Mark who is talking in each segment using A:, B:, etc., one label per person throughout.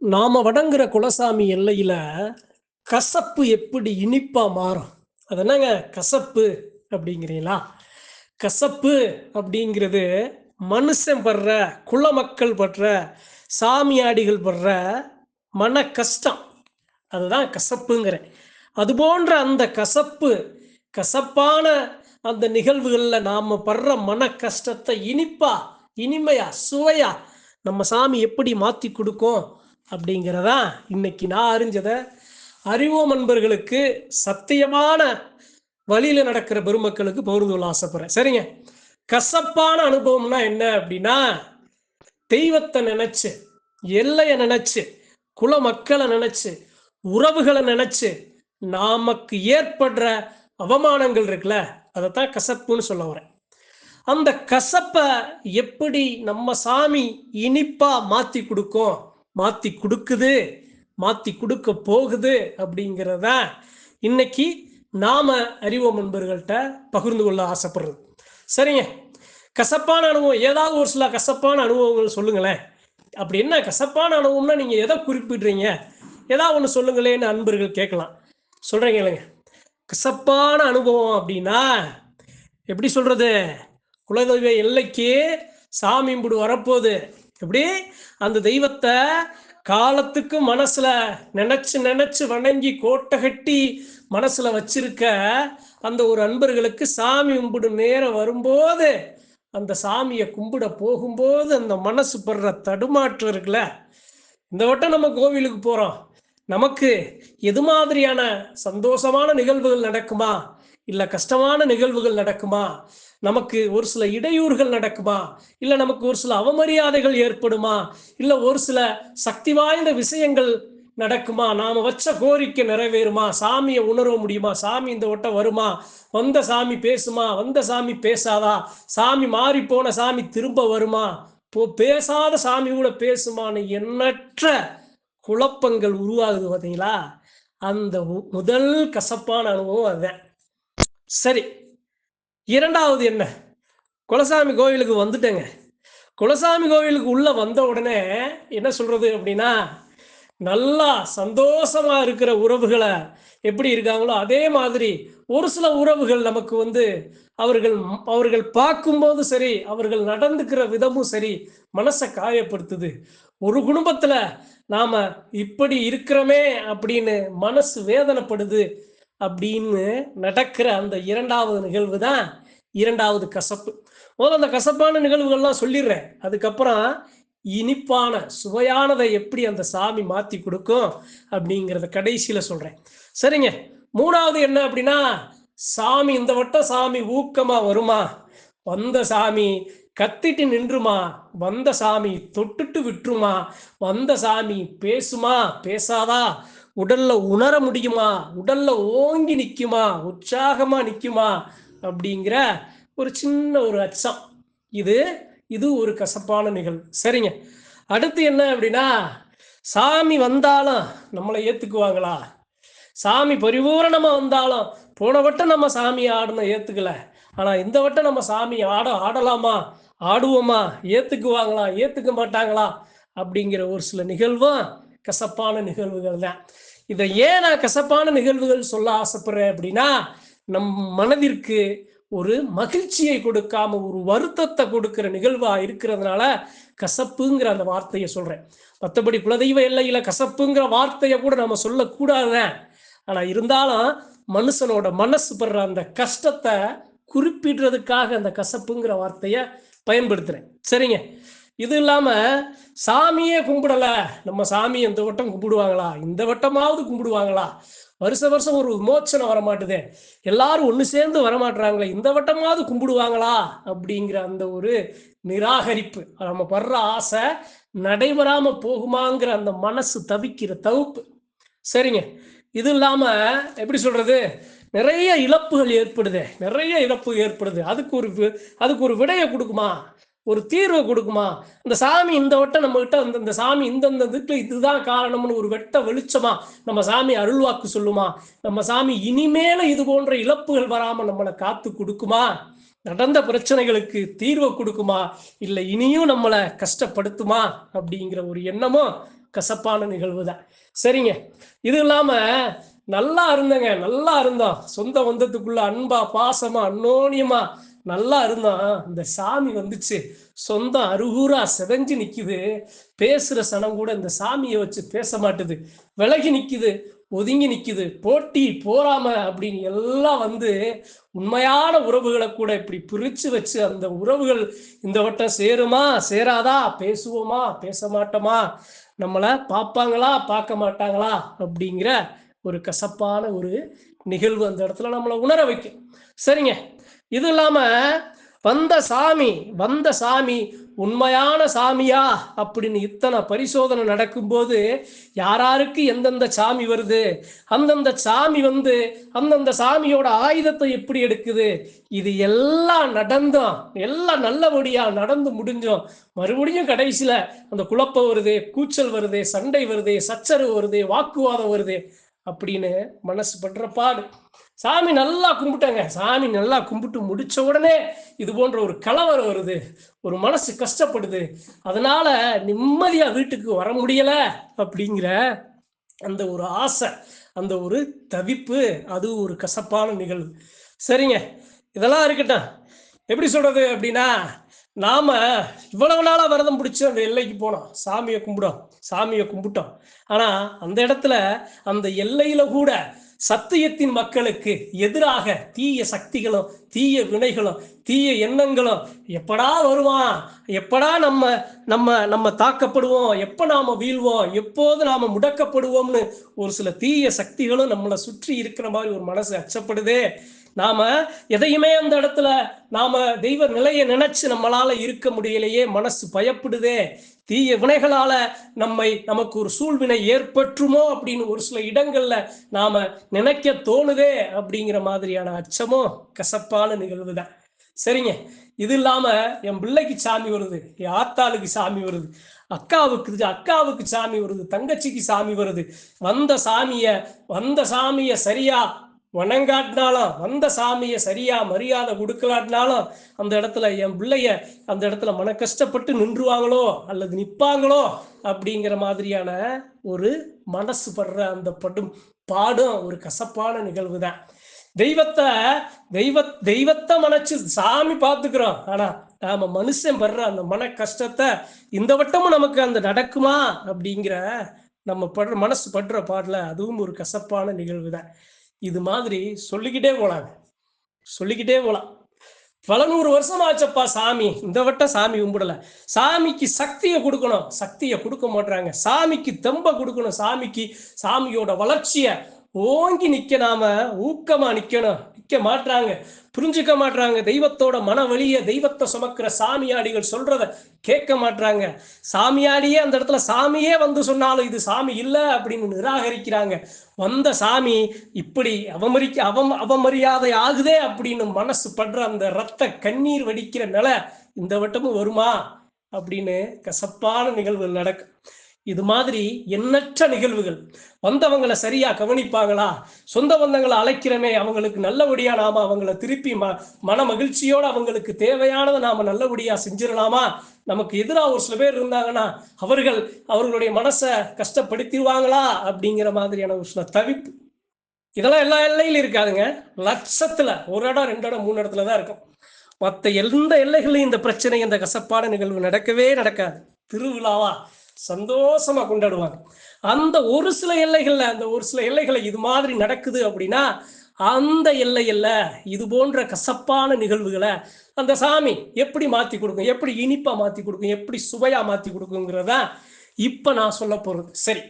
A: நாம வணங்குற குலசாமி எல்லையில கசப்பு எப்படி இனிப்பா மாறும்? அது என்னங்க? கசப்பு அப்படிங்கிறீங்களா? கசப்பு அப்படிங்கிறது மனுஷன் படுற குல மக்கள் படுற சாமியாடிகள் படுற மன கஷ்டம். அதுதான் கசப்புங்கிறேன். அது போன்ற அந்த கசப்பு கசப்பான அந்த நிகழ்வுகளில் நாம் படுற மன கஷ்டத்தை இனிப்பா இனிமையா சுவையா நம்ம சாமி எப்படி மாற்றி கொடுக்கும்? அப்படிங்கிறதா இன்னைக்கு நான் அறிஞ்சதை. அறிவோம் அன்பர்களுக்கு சத்தியமான வழியில் நடக்கிற பெருமக்களுக்கு பகிர்ந்து கொள்ள ஆசைப்படுறேன். சரிங்க. கசப்பான அனுபவம்னா என்ன அப்படின்னா தெய்வத்தை நினைச்சு எல்லையை நினைச்சு குல மக்களை நினைச்சு உறவுகளை நினைச்சு நமக்கு ஏற்படுற அவமானங்கள் இருக்குல்ல அதைத்தான் கசப்புன்னு சொல்ல வரேன். அந்த கசப்பை எப்படி நம்ம சாமி இனிப்பா மாத்தி கொடுக்கும்? மாத்தி கொடுக்குது மாத்தி கொடுக்க போகுது அப்படிங்கிறத இன்னைக்கு நாம அறிவோம் நண்பர்கள்ட்ட பகிர்ந்து கொள்ள ஆசைப்படுறது. சரிங்க. கசப்பான அனுபவம் ஏதாவது ஒரு சில கசப்பான அனுபவங்கள் சொல்லுங்களேன். அப்படி என்ன கசப்பான அனுபவம்னா நீங்க எதை குறிப்பிடுறீங்க? ஏதாவது ஒன்று சொல்லுங்களேன்னு அன்பர்கள் கேட்கலாம். சொல்றீங்க இல்லைங்க? கசப்பான அனுபவம் அப்படின்னா எப்படி சொல்றது? குலதெய்வ எல்லைக்கு சாமி கும்பிடு வரப்போகுது. எப்படி? அந்த தெய்வத்தை காலத்துக்கு மனசுல நினைச்சு நினைச்சு வணங்கி கோட்டை கட்டி மனசுல வச்சிருக்க அந்த ஒரு அன்பர்களுக்கு சாமி கும்பிடும் நேரம் வரும்போது அந்த சாமியை கும்பிட போகும்போது அந்த மனசு படுற தடுமாற்றம் இருக்குல்ல? இந்த வட்டம் நம்ம கோவிலுக்கு போறோம். நமக்கு எது மாதிரியான சந்தோஷமான நிகழ்வுகள் நடக்குமா? இல்லை கஷ்டமான நிகழ்வுகள் நடக்குமா? நமக்கு ஒரு சில இடையூறுகள் நடக்குமா? இல்லை நமக்கு ஒரு சில அவமரியாதைகள் ஏற்படுமா? இல்லை ஒரு சில சக்தி வாய்ந்த விஷயங்கள் நடக்குமா? நாம வச்ச கோரிக்கை நிறைவேறுமா? சாமியை உணர முடியுமா? சாமி இந்த ஓட்டம் வருமா? வந்த சாமி பேசுமா? வந்த சாமி பேசாதா? சாமி மாறி போன சாமி திரும்ப வருமா? போ பேசாத சாமி கூட பேசுமான்னு எண்ணற்ற குழப்பங்கள் உருவாகுது பார்த்தீங்களா அந்த முதல் கசப்பான அனுபவம் அதுதான். சரி. இரண்டாவது என்ன? குலசாமி கோவிலுக்கு வந்துட்டேங்க. குலசாமி கோவிலுக்கு உள்ள வந்த உடனே என்ன சொல்றது அப்படின்னா நல்லா சந்தோஷமா இருக்கிற உறவுகளை எப்படி இருக்காங்களோ அதே மாதிரி ஒரு சில உறவுகள் நமக்கு வந்து அவர்கள் அவர்கள் பார்க்கும்போது சரி அவர்கள் நடந்துக்கிற விதமும் சரி மனசை காயப்படுத்துது. ஒரு குடும்பத்துல நாம இப்படி இருக்கிறோமே அப்படின்னு மனசு வேதனைப்படுது. அப்படின்னு நடக்கிற அந்த இரண்டாவது நிகழ்வு தான் இரண்டாவது கசப்பு. முதல்ல அந்த கசப்பான நிகழ்வுகள்லாம் சொல்லிடுறேன். அதுக்கப்புறம் இனிப்பான சுவையானதை எப்படி அந்த சாமி மாற்றி கொடுக்கும் அப்படிங்கிறத கடைசியில் சொல்கிறேன் சரிங்க. மூணாவது என்ன அப்படின்னா சாமி இந்த வட்டம் சாமி ஊக்கமா வருமா? வந்த சாமி கத்திட்டு நின்றுமா? வந்த சாமி தொட்டுட்டு விட்டுருமா? வந்த சாமி பேசுமா? பேசாதா? உடல்ல உணர முடியுமா? உடல்ல ஓங்கி நிற்குமா உற்சாகமா நிற்குமா அப்படிங்கிற ஒரு சின்ன ஒரு அச்சம். இது இது ஒரு கசப்பான நிகழ்வு. சரிங்க. அடுத்து என்ன அப்படின்னா சாமி வந்தாலும் நம்மளை ஏத்துக்குவாங்களா? சாமி பரிபூரணமா வந்தாலும் போன வட்டம் நம்ம சாமி ஆடணும் ஏத்துக்கல. ஆனா இந்த வட்டம் நம்ம சாமி ஆட ஆடலாமா? ஆடுவோமா? ஏத்துக்குவாங்களா? ஏத்துக்க மாட்டாங்களா? அப்படிங்கிற ஒரு சில நிகழ்வும் கசப்பான நிகழ்வுகள் தான் இதை ஏன் நான் கசப்பான நிகழ்வுகள் சொல்ல ஆசைப்படுறேன் அப்படின்னா நம் மனதிற்கு ஒரு மகிழ்ச்சியை கொடுக்காம ஒரு வருத்தத்தை கொடுக்கிற நிகழ்வா இருக்கிறதுனால கசப்புங்கிற அந்த வார்த்தையை சொல்றேன். மற்றபடி குலதெய்வ எல்லையில கசப்புங்கிற வார்த்தையை கூட நம்ம சொல்லக்கூடாதுதான் ஆனா இருந்தாலும் மனுஷனோட மனசு படுற அந்த கஷ்டத்தை குறிப்பிடுறதுக்காக அந்த கசப்புங்கிற வார்த்தையை பயன்படுத்துறேன். சரிங்க. இது இல்லாம சாமியே கும்பிடல. நம்ம சாமி இந்த வட்டம் கும்பிடுவாங்களா? இந்த வட்டமாவது கும்பிடுவாங்களா? வருஷ வருஷம் ஒரு விமோச்சனம் வர மாட்டுதே எல்லாரும் ஒன்று சேர்ந்து வரமாட்டுறாங்களே இந்த வட்டமாவது கும்பிடுவாங்களா? அப்படிங்கிற அந்த ஒரு நிராகரிப்பு. நம்ம படுற ஆசை நடைபெறாம போகுமாங்கிற அந்த மனசு தவிக்கிற தவிப்பு. சரிங்க. இது இல்லாம எப்படி சொல்றது? நிறைய இழப்புகள் ஏற்படுது. நிறைய இழப்பு ஏற்படுது. அதுக்கு ஒரு அதுக்கு ஒரு விடையை கொடுக்குமா? ஒரு தீர்வை கொடுக்குமா? இந்த சாமி இந்த வட்டம் நம்ம கிட்ட இந்த இந்த சாமி இந்தந்த இதுக்கு இதுதான் காரணம்னு ஒரு வெட்ட வெளிச்சமா நம்ம சாமி அருள்வாக்கு சொல்லுமா? நம்ம சாமி இனிமேல இது போன்ற இழப்புகள் வராம நம்மளை காத்து கொடுக்குமா? நடந்த பிரச்சனைகளுக்கு தீர்வை கொடுக்குமா? இல்லை இனியும் நம்மளை கஷ்டப்படுத்துமா? அப்படிங்கிற ஒரு எண்ணமும் கசப்பான நிகழ்வு தான் சரிங்க. இது இல்லாம நல்லா இருந்தேங்க. நல்லா இருந்தோம். சொந்த வந்ததுக்குள்ள அன்பா பாசமா அன்னோனியமா நல்லா இருந்தோம் இந்த சாமி வந்துச்சு. சொந்தம் அருகூரா செதஞ்சு நிக்குது. பேசுற சனம் கூட இந்த சாமியை வச்சு பேச மாட்டுது. விலகி நிக்குது. ஒதுங்கி நிக்குது. போட்டி போறாம அப்படின்னு எல்லாம் வந்து உண்மையான உறவுகளை கூட இப்படி பிரிச்சு வச்சு அந்த உறவுகள் இந்த வட்டம் சேருமா சேராதா பேசுவோமா பேச மாட்டோமா நம்மளை பார்ப்பாங்களா பார்க்க மாட்டாங்களா அப்படிங்கிற ஒரு கசப்பான ஒரு நிகழ்வு அந்த இடத்துல நம்மளை உணர வைக்கும். சரிங்க. இது இல்லாம வந்த சாமி வந்த சாமி உண்மையான சாமியா? அப்படின்னு இத்தனை பரிசோதனை நடக்கும்போது யாராருக்கு எந்தெந்த சாமி வருது? அந்தந்த சாமி வந்து அந்தந்த சாமியோட ஆயுதத்தை எப்படி எடுக்குது? இது எல்லாம் நடந்தோம். எல்லாம் நல்லபடியா நடந்து முடிஞ்சோம். மறுபடியும் கடைசியில அந்த குழப்பம் வருது கூச்சல் வருது சண்டை வருது சச்சரவு வருது வாக்குவாதம் வருது அப்படின்னு மனசு படுற பாடு. சாமி நல்லா கும்பிட்டாங்க. சாமி நல்லா கும்பிட்டு முடிச்ச உடனே இது போன்ற ஒரு கலவரம் வருது. ஒரு மனசு கஷ்டப்படுது. அதனால நிம்மதியா வீட்டுக்கு வர முடியல அப்படிங்கிற அந்த ஒரு ஆசை அந்த ஒரு தவிப்பு அது ஒரு கசப்பான நிகழ்வு. சரிங்க. இதெல்லாம் இருக்கட்டும். எப்படி சொல்றது அப்படின்னா நாம இவ்வளவு நாளா விரதம் பிடிச்சி அந்த எல்லைக்கு போனோம். சாமியை கும்பிடும். சாமியை கும்பிட்டோம். ஆனா அந்த இடத்துல அந்த எல்லையில கூட சத்தியத்தின் மக்களுக்கு எதிராக தீய சக்திகளும் தீய வினைகளும் தீய எண்ணங்களும் எப்படா வருவான்? எப்படா நம்ம நம்ம நம்ம தாக்கப்படுவோம்? எப்போ நாம வீழ்வோம்? எப்போது நாம முடக்கப்படுவோம்னு ஒரு சில தீய சக்திகளும் நம்மளை சுற்றி இருக்கிற மாதிரி ஒரு மனசு அச்சப்படுது. நாம எதையுமே அந்த இடத்துல நாம தெய்வ நிலையை நினைச்சு நம்மளால இருக்க முடியலையே மனசு பயப்படுதே. தீய வினைகளால நம்மை நமக்கு ஒரு சூழ்வினை ஏற்பற்றுமோ அப்படின்னு ஒரு சில இடங்கள்ல நாம நினைக்க தோணுதே அப்படிங்கிற மாதிரியான அச்சமோ கசப்பான நிகழ்வுதான். சரிங்க. இது இல்லாம என் பிள்ளைக்கு சாமி வருது என் ஆத்தாளுக்கு சாமி வருது அக்காவுக்கு அக்காவுக்கு சாமி வருது தங்கச்சிக்கு சாமி வருது. வந்த சாமிய வந்த சாமிய சரியா வணங்காட்டினாலும் வந்த சாமியை சரியா மரியாதை கொடுக்கலாட்டினாலும் அந்த இடத்துல என் பிள்ளைய அந்த இடத்துல மன கஷ்டப்பட்டு நின்றுவாங்களோ அல்லது நிற்பாங்களோ அப்படிங்கிற மாதிரியான ஒரு மனசு படுற அந்த படும் பாடும் ஒரு கசப்பான நிகழ்வு தான். தெய்வத்தை தெய்வ தெய்வத்தை மனச்சு சாமி பார்த்துக்கிறோம். ஆனா நாம மனுஷன் படுற அந்த மன கஷ்டத்தை இந்த வட்டமும் நமக்கு அந்த நடக்குமா அப்படிங்கிற நம்ம படுற மனசு படுற பாடல அதுவும் ஒரு கசப்பான நிகழ்வு தான். இது மாதிரி சொல்லிக்கிட்டே போலாங்க. சொல்லிக்கிட்டே போலாம். பல நூறு வருஷம் ஆச்சப்பா சாமி. இந்த வட்டம் சாமி கும்பிடல. சாமிக்கு சக்தியை கொடுக்கணும். சக்தியை கொடுக்க மாட்டுறாங்க சாமிக்கு தெம்ப கொடுக்கணும். சாமிக்கு சாமியோட வளர்ச்சியை ஓங்கி நிக்க நாம ஊக்கமா நிக்கணும். நிக்க மாட்டாங்க புரிஞ்சுக்க மாட்டாங்க தெய்வத்தோட மன வழிய தெய்வத்தை சுமக்கிற சாமியாடிகள் சொல்றத கேட்க மாட்டாங்க சாமியாடியே அந்த இடத்துல சாமியே வந்து சொன்னாலும் இது சாமி இல்லை அப்படின்னு நிராகரிக்கிறாங்க. வந்த சாமி இப்படி அவமரிக்க அவம் அவமரியாதை ஆகுதே அப்படின்னு மனசு படுற அந்த ரத்த கண்ணீர் வடிக்கிற நிலை இந்த வட்டமும் வருமா அப்படின்னு கசப்பான நிகழ்வுகள் நடக்கும். இது மாதிரி எண்ணற்ற நிகழ்வுகள். வந்தவங்களை சரியா கவனிப்பாங்களா? சொந்த பந்தங்களை அழைக்கிறமே அவங்களுக்கு நல்லபடியா நாம அவங்கள திருப்பி ம மன மகிழ்ச்சியோடு அவங்களுக்கு தேவையானதை நாம நல்லபடியா செஞ்சிடலாமா? நமக்கு எதிராக ஒரு சில பேர் இருந்தாங்கன்னா அவர்கள் அவர்களுடைய மனசை கஷ்டப்படுத்திடுவாங்களா? அப்படிங்கிற மாதிரியான ஒரு சில தவிப்பு. இதெல்லாம் எல்லா எல்லையிலும் இருக்காதுங்க. லட்சத்துல ஒரு இடம் ரெண்டு இடம் மூணு இடத்துல தான் இருக்கும். மற்ற எந்த எல்லைகளையும் இந்த பிரச்சனை இந்த கசப்பான நிகழ்வு நடக்கவே நடக்காது. திருவிழாவா? சந்தோஷமா கொண்டாடுவாங்க. அந்த ஒரு சில எல்லைகள்ல அந்த ஒரு சில எல்லைகளை இது மாதிரி நடக்குது அப்படின்னா அந்த எல்லையில இது போன்ற கசப்பான நிகழ்வுகளை அந்த சாமி எப்படி மாத்தி கொடுக்கும் எப்படி இனிப்பா மாத்தி கொடுக்கும் எப்படி சுவையா மாத்தி கொடுக்குங்கிறத இப்ப நான் சொல்ல போறது. சரி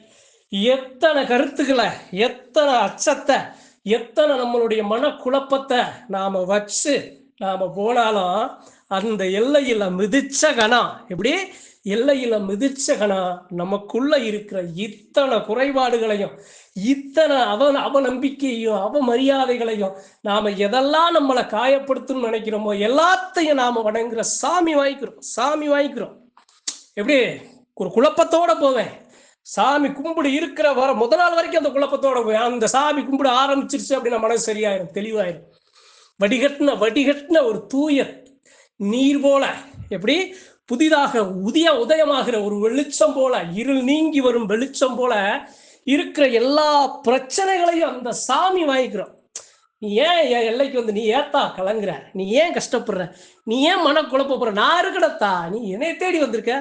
A: எத்தனை கருத்துக்களை எத்தனை அச்சத்தை எத்தனை நம்மளுடைய மனக்குழப்பத்தை நாம வச்சு நாம போனாலும் அந்த எல்லையில மிதிச்ச கணம் எப்படி? எல்லையில மிதிச்சகனா நமக்குள்ள இருக்கிற இத்தனை குறைபாடுகளையும் இத்தனை அவன் அவநம்பிக்கையும் அவமரியாதைகளையும் நாம எதெல்லாம் நம்மளை காயப்படுத்தணும்னு நினைக்கிறோமோ எல்லாத்தையும் நாம வணங்குற சாமி வாங்கிக்கிறோம் சாமி வாங்கிக்கிறோம். எப்படி? ஒரு குழப்பத்தோட போவேன். சாமி கும்பிடு இருக்கிற வர முத நாள் வரைக்கும் அந்த குழப்பத்தோட போய் அந்த சாமி கும்பிட ஆரம்பிச்சிருச்சு அப்படின்னா மனசு சரியாயிரும் தெளிவாயிரும். வடிகட்டின வடிகட்டின ஒரு தூய நீர் போல எப்படி? புதிதாக உதிய உதயமாகிற ஒரு வெளிச்சம் போல இருள் நீங்கி வரும் வெளிச்சம் போல இருக்கிற எல்லா பிரச்சனைகளையும் அந்த சாமி வாங்கிக்கிறோம் நீ ஏன் என் எல்லைக்கு வந்து நீ ஏத்தா கலங்குற? நீ ஏன் கஷ்டப்படுற? நீ ஏன் மன குழப்பப்படுற நான் இருக்கடத்தா நீ என்னை தேடி வந்திருக்க?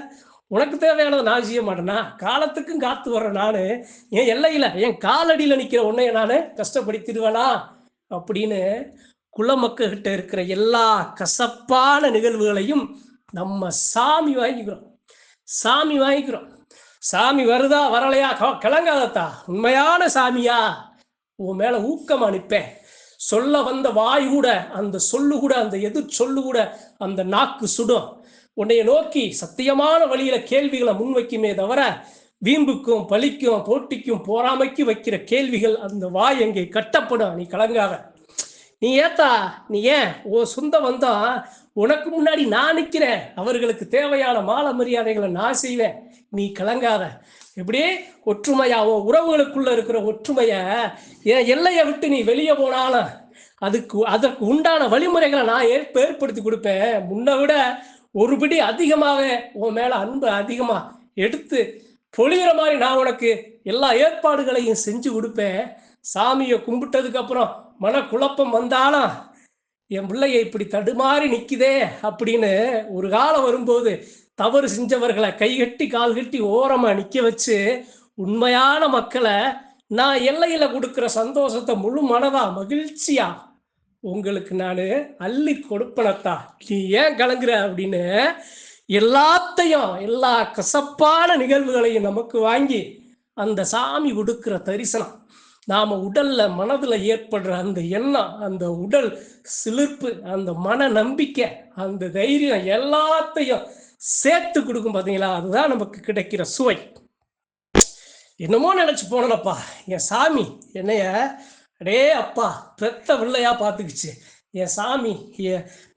A: உனக்கு தேவையானதை நான் செய்ய மாட்டேனா? காலத்துக்கும் காத்து வர்றேன் நான் என் எல்லையில என் காலடியில் நிற்கிற உன்னைய நான் கஷ்டப்படுத்திடுவேனா? அப்படின்னு குலமக்கிட்ட இருக்கிற எல்லா கசப்பான நிகழ்வுகளையும் நம்ம சாமி வாங்கிக்கிறோம். சாமி வாங்கிக்கிறோம். சாமி வருதா வரலையா? கிளங்காதத்தா. உண்மையான சாமியா? உன் மேல ஊக்கம் அனுப்பேன். சொல்ல வந்த வாய் கூட அந்த சொல்லு கூட அந்த எதிர் சொல்லு கூட அந்த நாக்கு சுடும். உன்னைய நோக்கி சத்தியமான வழியில கேள்விகளை முன்வைக்குமே தவிர வீம்புக்கும் பலிக்கும் போட்டிக்கும் போராமைக்கு வைக்கிற கேள்விகள் அந்த வாய் எங்கே கட்டப்படும். நீ கலங்காத நீ ஏத்தா நீ ஏன்? ஓ சொந்த வந்தா உனக்கு முன்னாடி நான் நிற்கிறேன் அவர்களுக்கு தேவையான மால மரியாதைகளை நான் செய்வேன். நீ கலங்காத. எப்படி? ஒற்றுமையா உன் உறவுகளுக்குள்ள இருக்கிற ஒற்றுமைய என் எல்லையை விட்டு நீ வெளியே போனாலும் அதுக்கு அதற்கு உண்டான வழிமுறைகளை நான் ஏற்ப ஏற்படுத்தி கொடுப்பேன். முன்னை விட ஒருபடி அதிகமாக உன் மேல அன்பு அதிகமா எடுத்து பொழிகிற மாதிரி நான் உனக்கு எல்லா ஏற்பாடுகளையும் செஞ்சு கொடுப்பேன். சாமியை கும்பிட்டதுக்கு அப்புறம் மனக்குழப்பம் வந்தாலும் என் பிள்ளைய இப்படி தடுமாறி நிற்குதே அப்படின்னு ஒரு காலம் வரும்போது தவறு செஞ்சவர்களை கைகட்டி கால் கட்டி ஓரமாக நிற்க வச்சு உண்மையான மக்களை நான் எல்லையில் கொடுக்குற சந்தோஷத்தை முழு மனதா மகிழ்ச்சியா உங்களுக்கு நான் அள்ளி கொடுப்பனத்தா? நீ ஏன் கலங்குற அப்படின்னு எல்லாத்தையும் எல்லா கசப்பான நிகழ்வுகளையும் நமக்கு வாங்கி அந்த சாமி கொடுக்குற தரிசனம். நாம உடல்ல மனதுல ஏற்படுற அந்த எண்ணம் அந்த உடல் சிலிர்ப்பு அந்த மன நம்பிக்கை அந்த தைரியம் எல்லாத்தையும் சேர்த்து கொடுக்கும் பாத்தீங்களா? அதுதான் நமக்கு கிடைக்கிற சுவை. என்னமோ நினைச்சு போனனப்பா என் சாமி என்னைய அடே அப்பா பெத்த பிள்ளையா பார்த்துக்குச்சு என் சாமி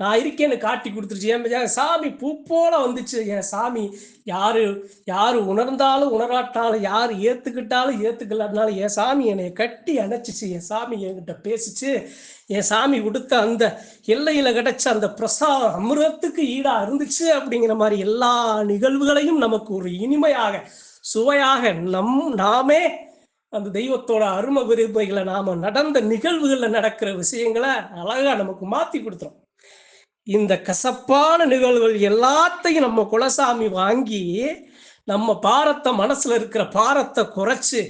A: நான் இருக்கேன்னு காட்டி கொடுத்துருச்சு. என் சாமி பூ போல வந்துச்சு. என் சாமி யாரு யாரு உணர்ந்தாலும் உணராட்டாலும் யாரு ஏத்துக்கிட்டாலும் ஏத்துக்கலனாலும் என் சாமி என்னை கட்டி அணைச்சிச்சு. என் சாமி என்கிட்ட பேசிச்சு. என் சாமி கொடுத்த அந்த எல்லையில கிடைச்ச அந்த பிரசாதம் அமிர்தத்துக்கு ஈடா இருந்துச்சு அப்படிங்கிற மாதிரி எல்லா நிகழ்வுகளையும் நமக்கு ஒரு இனிமையாக சுவையாக நம் நாமே அந்த தெய்வத்தோட அரும விருப்பைகளை நாம நடந்த நிகழ்வுகளில் நடக்கிற விஷயங்களை அழகா நமக்கு மாத்தி கொடுத்துரும். இந்த கசப்பான நிகழ்வுகள் எல்லாத்தையும் நம்ம குலசாமி வாங்கி நம்ம பாரத்தை மனசுல இருக்கிற பாரத்தை குறைச்சு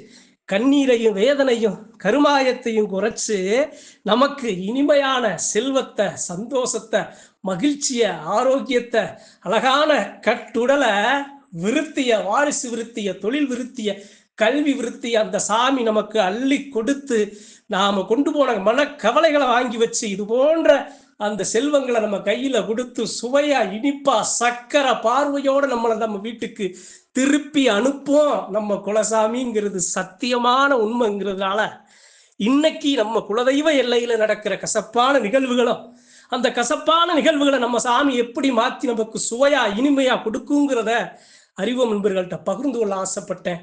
A: கண்ணீரையும் வேதனையும் கருமாயத்தையும் குறைச்சு நமக்கு இனிமையான செல்வத்தை சந்தோஷத்தை மகிழ்ச்சிய ஆரோக்கியத்தை அழகான கட்டுடலை விருத்திய வாரிசு விருத்திய தொழில் விருத்திய கல்வி விருத்தி அந்த சாமி நமக்கு அள்ளி கொடுத்து நாம கொண்டு போன மனக்கவலைகளை வாங்கி வச்சு இது போன்ற அந்த செல்வங்களை நம்ம கையில கொடுத்து சுவையா இனிப்பா சக்கரை பார்வையோட நம்மளை நம்ம வீட்டுக்கு திருப்பி அனுப்போம் நம்ம குலசாமிங்கிறது சத்தியமான உண்மைங்கிறதுனால இன்னைக்கு நம்ம குலதெய்வ எல்லையில நடக்கிற கசப்பான நிகழ்வுகளும் அந்த கசப்பான நிகழ்வுகளை நம்ம சாமி எப்படி மாத்தி நமக்கு சுவையா இனிமையா கொடுக்குங்கிறத அறிவோம் நண்பர்கள்ட்ட பகிர்ந்து கொள்ள ஆசைப்பட்டேன்.